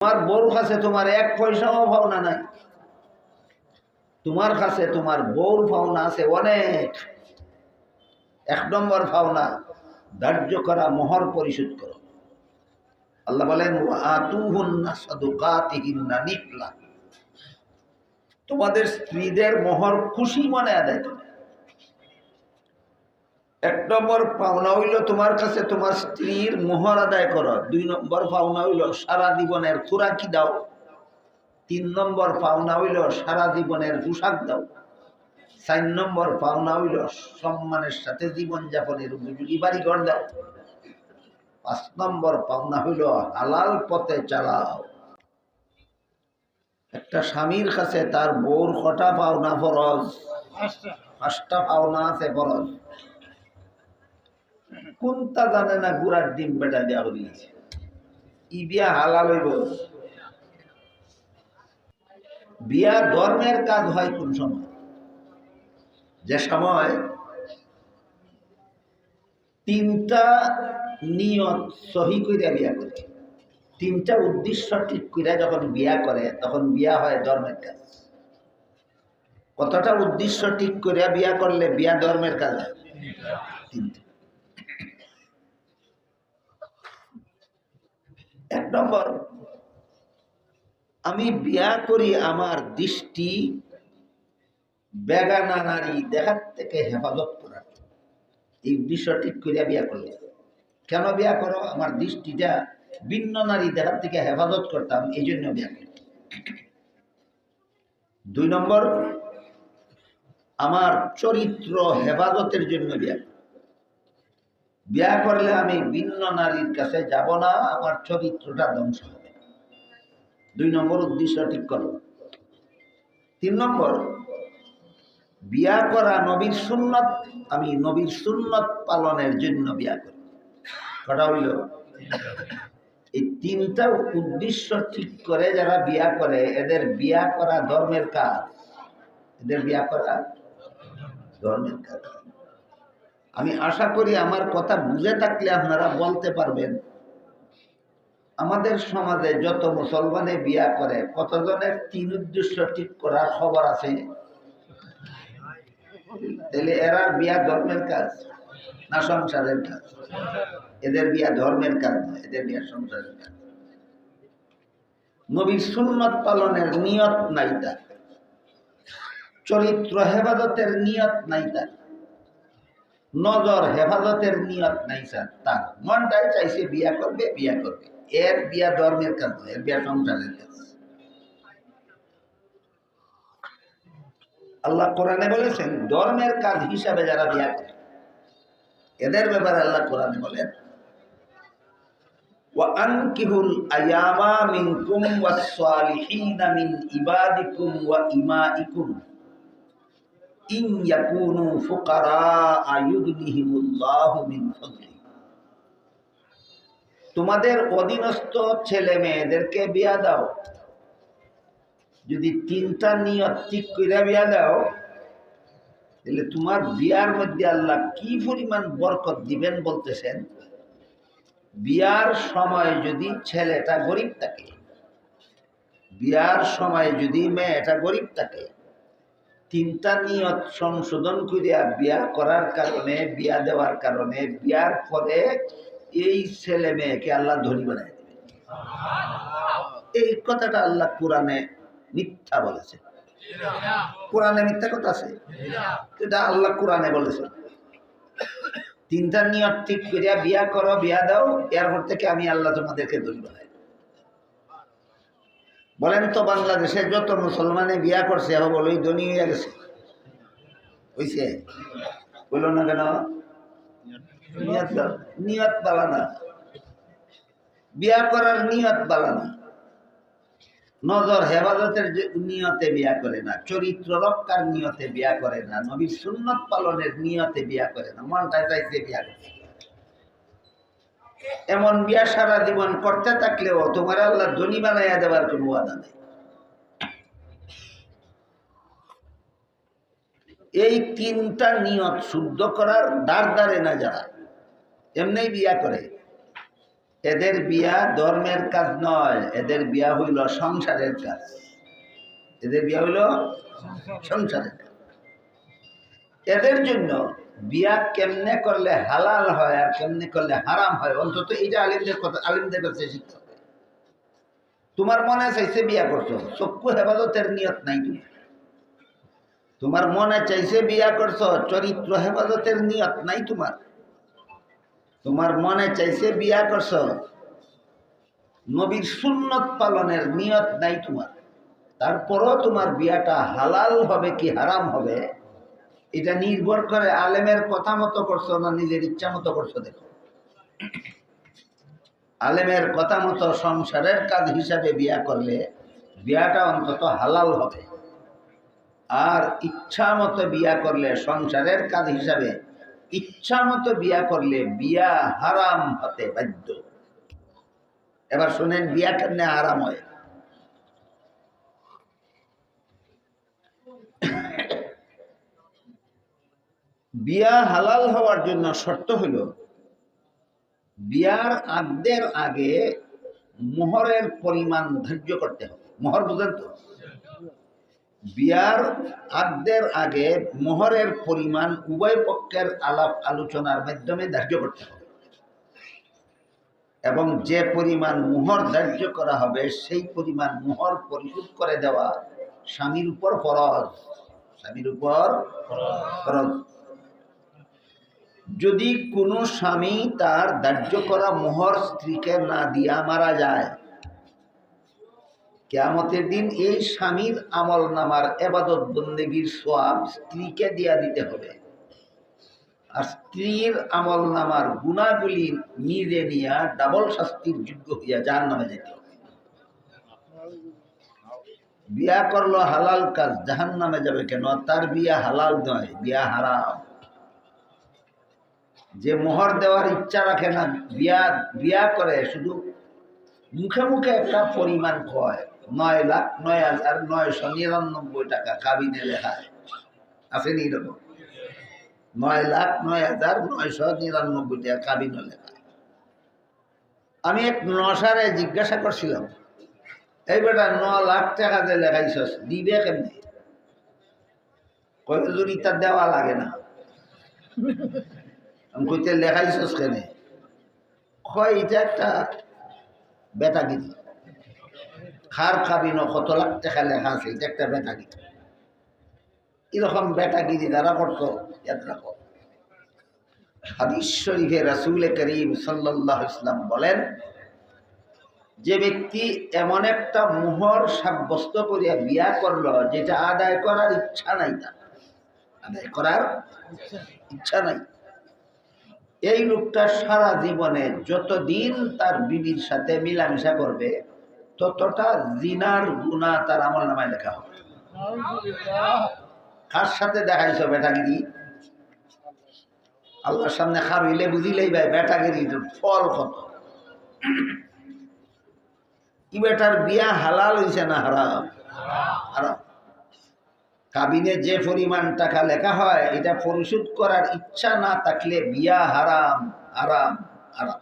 তোমার বউর কাছে তোমার এক পয়সাও পাওনা নাই। তোমার কাছে তোমার বউর পাওনা আছে অনেক। এক নম্বর ভাওনা ধার্য করা, মোহর পরিশোধ করো। আল্লাহ বলেন তোমাদের স্ত্রীদের মোহর খুশি মনে আদায় করো এক নম্বর পাওনা হইল তোমার কাছে তোমার স্ত্রীর মোহর আদায় করো। দুই নম্বর পাওনা হইল সারা জীবনের খোরাকি দাও। তিন নম্বর পাওনা হইল সারা জীবনের পোশাক দাও। চার নম্বর পাওনা হইল সম্মানের সাথে জীবনযাপনের উপযোগী বাড়ি ঘর দাও। পাঁচ নম্বর পাওনা হইল হালাল পথে চালাও। একটা স্বামীর কাছে তার বউর কটা পাওনা ফরজ? পাঁচটা পাওনা আছে ফরজ। কোনটা জানে না গুড়ার ডিম বেটা দেওয়া হইছে ই বিয়া হালাল হইব। বিয়া ধর্মের কাজ হয় কোন সময়? যে সময় তিনটা নিয়ত সহি কইরা বিয়া করে। তিনটা উদ্দেশ্য ঠিক করিয়া যখন বিয়া করে, তখন বিয়া হয় ধর্মের কাজ। কতটা উদ্দেশ্য ঠিক করিয়া বিয়া করলে বিয়া ধর্মের কাজ হয়? তিনটা। এক নম্বর, আমি বিয়া করি আমার দৃষ্টি বেগানা নারী দেখার থেকে হেফাজত করার এই উদ্দেশ্য ঠিক করিয়া বিয়া করলে। কেন বিয়া করো? আমার দৃষ্টিটা ভিন্ন নারী দেখার থেকে হেফাজত করতাম, এই জন্য বিয়া করি। দুই নম্বর, আমার চরিত্র হেফাজতের জন্য বিয়া। বিয়া করলে আমি ভিন্ন নারীর কাছে যাব না, আমার চরিত্রটা ধ্বংস হবে। দুই নম্বর উদ্দেশ্য ঠিক করো। তিন নম্বর, বিয়া করা নবীর সুন্নত, আমি নবীর সুন্নত পালনের জন্য বিয়া করি। কটা হইল, এই তিনটা উদ্দেশ্য ঠিক করে যারা বিয়া করে, এদের বিয়া করা ধর্মের কাজ। এদের বিয়া করা ধর্মের কাজ। আমি আশা করি আমার কথা বুঝে থাকলে আপনারা বলতে পারবেন। আমাদের সমাজে যত মুসলমানে বিয়া করে, কতজনের তিন উদ্দেশ্য ঠিক করার খবর আছে? তাহলে এরা বিয়া ধর্মের কাজ না সংসারের কাজ? এদের বিয়া ধর্মের কাজ না, এদের বিয়া সংসারের কাজ। নবীর সুন্নত পালনের নিয়ত নাই তার। চরিত্র হেফাজতের নিয়ত নাই তার। নজর হেফাজতের নিয়ত নাই স্যার তার মনটাই চাইছে বিয়া করবে বিয়া করবে এর বিয়া ধর্মের কাজ নয় এর বিয়া সংসারের কাজ আল্লাহ কোরআনে বলেছেন ধর্মের কাজ হিসাবে যারা বিয়া করে এদের ব্যাপারে আল্লাহ কোরআনে বলেন وأنكحوا الأيام منكم والصالحين من عبادكم وإمائكم তোমাদের অধীনস্থ ছেলে মেয়েদেরকে বিয়া দাও। যদি তিনটা নিয়ত ঠিক করে বিয়া দাও, তাহলে তোমার বিয়ার মধ্যে আল্লাহ কি পরিমাণ বরকত দিবেন বলতেছেন? বিয়ার সময় যদি ছেলেটা গরিব থাকে, বিয়ার সময় যদি মেয়েটা গরিব থাকে তিনটা নিয়ত সংশোধন করিয়া বিয়া করার কারণে, বিয়া দেওয়ার কারণে, বিয়ার পরে এই ছেলে মেয়েকে আল্লাহ ধনী বানায় দেবে। এই কথাটা আল্লাহ কোরআনে মিথ্যা বলেছে। কোরআনে মিথ্যা কথা আছে? এটা আল্লাহ কোরআনে বলেছে। তিনটা নিয়ত ঠিক করিয়া বিয়া করো, বিয়া দাও, এরপর থেকে আমি আল্লাহ তোমাদেরকে ধনী বানাই। বলেন তো বাংলাদেশে যত মুসলমানে বিয়া করছে এখন বলো ধনী হয়ে গেছে। হইছে? বলল না কেন? নিয়ত বালানা বিয়া করার নিয়ত বালানা নজর হেফাজতের যে নিয়তে বিয়া করে না, চরিত্র রক্ষার নিয়তে বিয়া করে না, নবীর সুন্নত পালনের নিয়তে বিয়া করে না মনটা চাইতে বিয়া করে এমন বিয়া সারা জীবন করতে থাকলেও তোমার আল্লাহ ধনী বানাইয়া দেওয়ার কোনো ওয়াদা নেই। এই তিনটা নিয়ত শুদ্ধ করার দ্বার দ্বারে না যারা, এমনি বিয়া করে। এদের বিয়া ধর্মের কাজ নয়, এদের বিয়া হইল সংসারের কাজ। এদের বিয়া হইল সংসারের কাজ। এদের জন্য বিয়া কেমনে করলে হালাল হয় আর কেমনে করলে হারাম হয়? অন্তত এইটা আলিমদের কথা, আলিমদের কাছে শিখতে হবে। তোমার মনে চাইছে বিয়া করছ? চক্ষু হেফাজতের নিয়ত নাই তুমি তোমার মনে চাইছে বিয়া করছ? চরিত্র হেফাজতের নিয়ত নাই তোমার। তোমার মনে চাইছে বিয়া করছ? নবীর সুন্নত পালনের নিয়ত নাই তোমার। তারপরও তোমার বিয়াটা হালাল হবে কি হারাম হবে? এটা নির্ভর করে আলেমের কথা মতো করছ না নিজের ইচ্ছা মতো করছ, দেখো। আলেমের কথা মতো সংসারের কাজ হিসাবে বিয়া করলে বিয়াটা অন্তত হালাল হবে। আর ইচ্ছা মতো বিয়া করলে সংসারের কাজ হিসাবে ইচ্ছা মতো বিয়া করলে বিয়া হারাম হতে বাধ্য। এবার শুনেন, বিয়া কেমনে হারাম হয়? বিয়া হালাল হওয়ার জন্য শর্ত হল বিয়ার আদ্যের আগে মোহরের পরিমাণ ধার্য করতে হবে। মোহর বুঝেন তো? বিয়ার আদ্যের আগে মোহরের পরিমাণ উভয় পক্ষের আলাপ আলোচনার মাধ্যমে ধার্য করতে হবে। এবং যে পরিমাণ মোহর ধার্য করা হবে, সেই পরিমাণ মোহর পরিশোধ করে দেওয়া স্বামীর উপর ফরজ। স্বামীর উপর ফরজ। যদি কোনো স্বামী তার ধার্য করা মোহর স্ত্রীকে না দিয়া মারা যায়, কেয়ামতের দিন এই স্বামীর আমল নামার এবাদত বন্দেগীর সোয়াব স্ত্রীকে দিয়া দিতে হবে। আর স্ত্রীর আমল নামার গুণাগুলি নিজে নিয়া ডাবল শাস্তির যোগ্য হইয়া যার নামে যেতে হবে। বিয়া করল হালাল কাজ জাহান নামে যাবে কেন? তার বিয়া হালাল নয়, বিয়া হারাম। যে মোহর দেওয়ার ইচ্ছা রাখে না, বিয়া বিয়া করে, শুধু মুখে মুখে একটা পরিমাণ কয়, নয় লাখ, নয় হাজার নয়শো নিরানব্বই টাকা কাবিনে লেখায় আসেনি এরকম? নয় লাখ, নয় হাজার নয়শো নিরানব্বই টাকা কাবিনে লেখায় আমি এক নসারে জিজ্ঞাসা করছিলাম, এই বেটা, ন লাখ টাকা যে লেখাইছস, দিবে কেমনি? কয় জুড়ি তার দেওয়া লাগে না। কইতে কেনে? এটা একটা বেটাগিরি খার খাবি লাখ আছে, এটা একটা বেটাগিরি এরকম বেটাগিরি করতো, ইয়াদ রাখো। হাদিস শরীফে রাসুল করিম সাল্লাহ ইসলাম বলেন, যে ব্যক্তি এমন একটা মোহর সাব্যস্ত করিয়া বিয়া করল, যেটা আদায় করার ইচ্ছা নাই তার। আদায় করার ইচ্ছা নাই। এই লোকটা সারা জীবনে যতদিন তার বিবির সাথে মিলামিশা করবে, ততটা জিনার গুণা তার আমল নামায় লেখা হবে। কার সাথে দেখাইছ বেটাগিরি আল্লাহর সামনে খারইলে বুঝিলেই ভাই বেটাগিরির ফল কত। ই বেটার বিয়া হালাল হইছে না হারাম? হারাম। কাবিনে যে পরিমাণ টাকা লেখা হয়, এটা পরিশোধ করার ইচ্ছা না থাকলে বিয়া হারাম হারাম হারাম।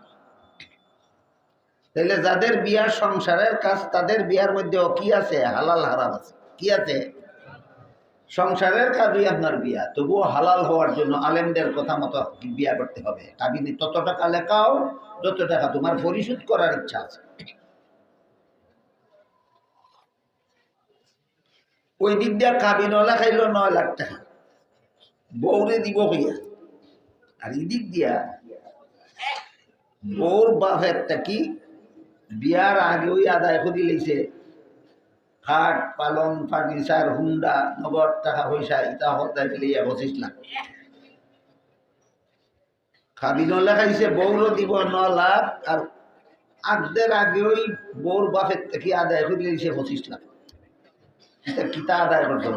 তাহলে যাদের বিয়া সংসারের কাজ, তাদের বিয়ার মধ্যেও কি আছে? হালাল, হারাম আছে। কি আছে? সংসারের কাজই আপনার বিয়া। তবুও হালাল হওয়ার জন্য আলেমদের কথা মতো বিয়া করতে হবে। কাবিনে তত টাকা লেখাও, যত টাকা তোমার পরিশোধ করার ইচ্ছা আছে। ওই দিক দিয়া কাবিনলা খাইল নয় লাখ টাকা। বউরে দিব হইয়া আর এদিক দিয়া বউর বাপেরটা কি? বিয়ার আগে ওই আদায় করে লইছে। খাট, পালং, ফার্নিচার, হুন্ডা, নগদ টাকা পয়সা, ইটা হতায় ফেলে পঁচিশ লাখ। কাবিনলা খাইছে, বউরও দিব ন লাখ। আর আগদের আগে ওই বউর বাপের থেকে আদায় করে লইছে পঁচিশ লাখ। কিতা আদায় করতো?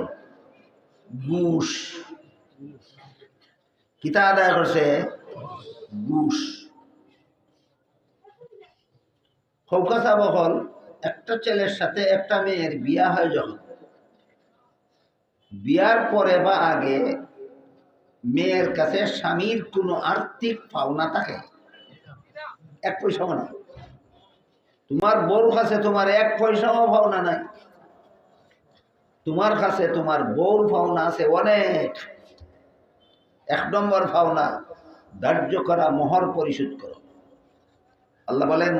কিতা আদায় করছে? ঘুষ কৌকাসা বহল একটা ছেলের সাথে একটা মেয়ের বিয়া হয় যখন। বিয়ার পরে বা আগে মেয়ের কাছে স্বামীর কোনো আর্থিক পাওনা থাকে। এক পয়সাও না তোমার বউর কাছে তোমার এক পয়সাও ভাবনা নাই। তোমার কাছে তোমার বউর ভাওনা আছে অনেক। এক নম্বর ভাওনা, ধার্য করা মোহর পরিশোধ করো। আল্লাহ বলেন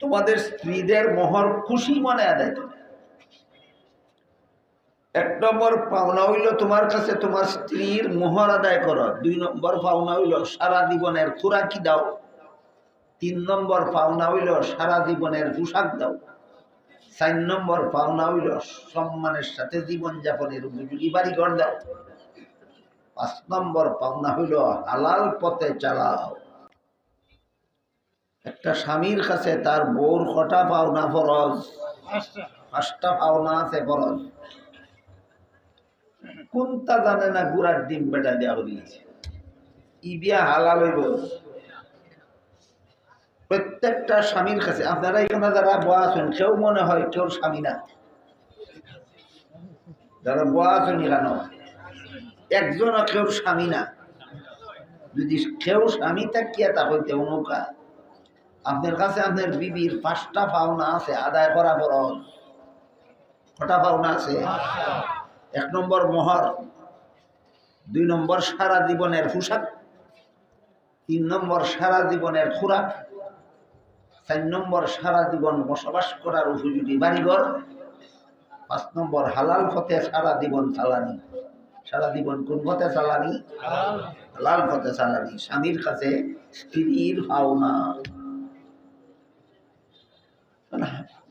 তোমাদের স্ত্রীদের মোহর খুশি মনে আদায় করো। এক নম্বর পাওনা হইল তোমার কাছে তোমার স্ত্রীর মোহর আদায় করো। দুই নম্বর পাওনা হইল সারা জীবনের খোরাকি দাও। তিন নম্বর পাওনা হইল সারা জীবনের পোশাক দাও। চার নম্বর পাওনা হইল সম্মানের সাথে জীবন যাপনের উপযোগী বাড়ি ঘর দাও। পাঁচ নম্বর পাওনা হইল হালাল পথে চালাও। একটা স্বামীর কাছে তার বউর কটা পাওনা ফরজ? পাঁচটা। পাওনা আছে ফরজ। কোনটা জানে না গুড়ার ডিম বেটা দেওয়া হইছে ই বিয়া হালাল হইব। প্রত্যেকটা স্বামীর কাছে, আপনারা এখানে যারা বয়া আছেন কেউ মনে হয় কেউ স্বামী না। যারা বয়া আছেন এখানে একজন কেউ স্বামী না। যদি কেউ স্বামী থাকিয়া তা হইতে নৌকা আপনার কাছে আপনার বিবির পাঁচটা পাওনা আছে, আদায় করা বরজ কটা পাওনা আছে? এক নম্বর মোহর, দুই নম্বর সারা জীবনের পোশাক, তিন নম্বর সারা জীবনের খোরাক। চার নম্বর সারা জীবন বসবাস করার উপযোগী বাড়িঘর পাঁচ নম্বর হালাল পথে সারা জীবন চালানি। সারা জীবন কোন পথে চালানি? হালাল। পথে চালানি। স্বামীর কাছে স্ত্রীর ভাওনা।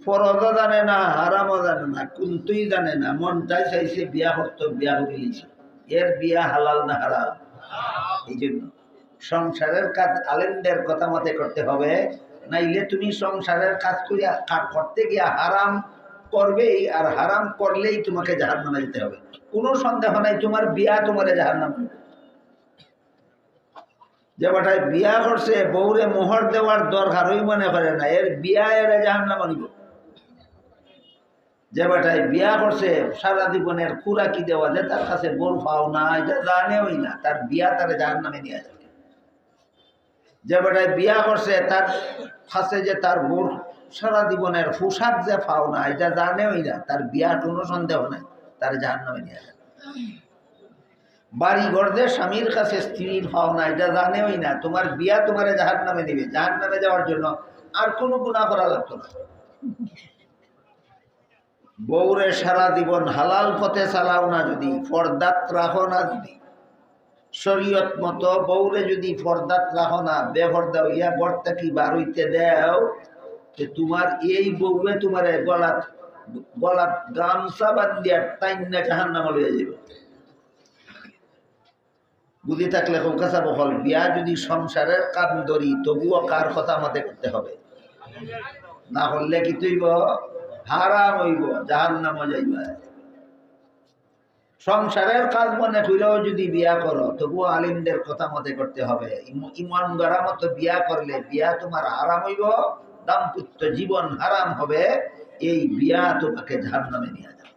ফরজও জানে না হারামও জানে না কোনটাই জানে না। মনটাই চাইছে বিয়া করতো বিয়া করে লিছে এর বিয়া হালাল না হারাম? এই জন্য সংসারের কাজ আলেমদের কথা মতে করতে হবে। নাইলে তুমি সংসারের কাজ করিয়া করতে গিয়া হারাম করবেই, আর হারাম করলেই তোমাকে জাহার নামে যেতে হবে। কোনো সন্দেহ নাই, তোমার বিয়া তোমার জাহার নামে যে বেটায় বিয়া করছে, বউরে মোহর দেওয়ার দরকার ওই মনে করে না, এর বিয়া এর জাহার নামে নিব। যে বেটায় বিয়া করছে, সারা জীবনের খুরাকি দেওয়া যে তার কাছে বল পাও না এটা জানেওই না, তার বিয়া তার জাহার নামে নিয়ে যাবে। যে বেটায় বিয়া করছে, তার কাছে যে তার বোর সারা জীবনের পোশাক যে পাও না, এটা জানেওই না। তার বিয়ার কোনো সন্দেহ নাই, তার জাহার নামে নিয়ে যাবে। বাড়ি গড়দে স্বামীর কাছে স্ত্রীর পাওনা এটা জানেওই না। তোমার বিয়া তোমার জাহার নামে দিবে। জাহার নামে যাওয়ার জন্য আর কোনো গুণা করা লাগতো না। বউরে সারা জীবন হালাল পথে চালাও না যদি, ফরদাত রাখো না যদি। শরীয়ত মতো বউরে যদি ফরদাত রাখো না বেফরদা ইয়া বর্তা কি বার হইতে দেও, যে তোমার এই বউয়ে তোমার গলাত গলাত গামছা বান্ধিয়া টাইন না জাহান নামে লইয়া যাবে বুঝি থাকলে কৌকাসা বহল বিয়া যদি সংসারের কাম ধরি, তবুও কার কথা মতে করতে হবে? না হলে কি তুইব হারাম হইব জাহান নাম যাইব। সংসারের কাজ মনে করেও যদি বিয়া করো, তবুও আলিমদের কথা মতে করতে হবে। ইমন গড়া মতো বিয়া করলে বিয়া তোমার আরাম হইব, দাম্পত্য জীবন হারাম হবে, এই বিয়া তোমাকে ধার নামে নিয়ে যাবে।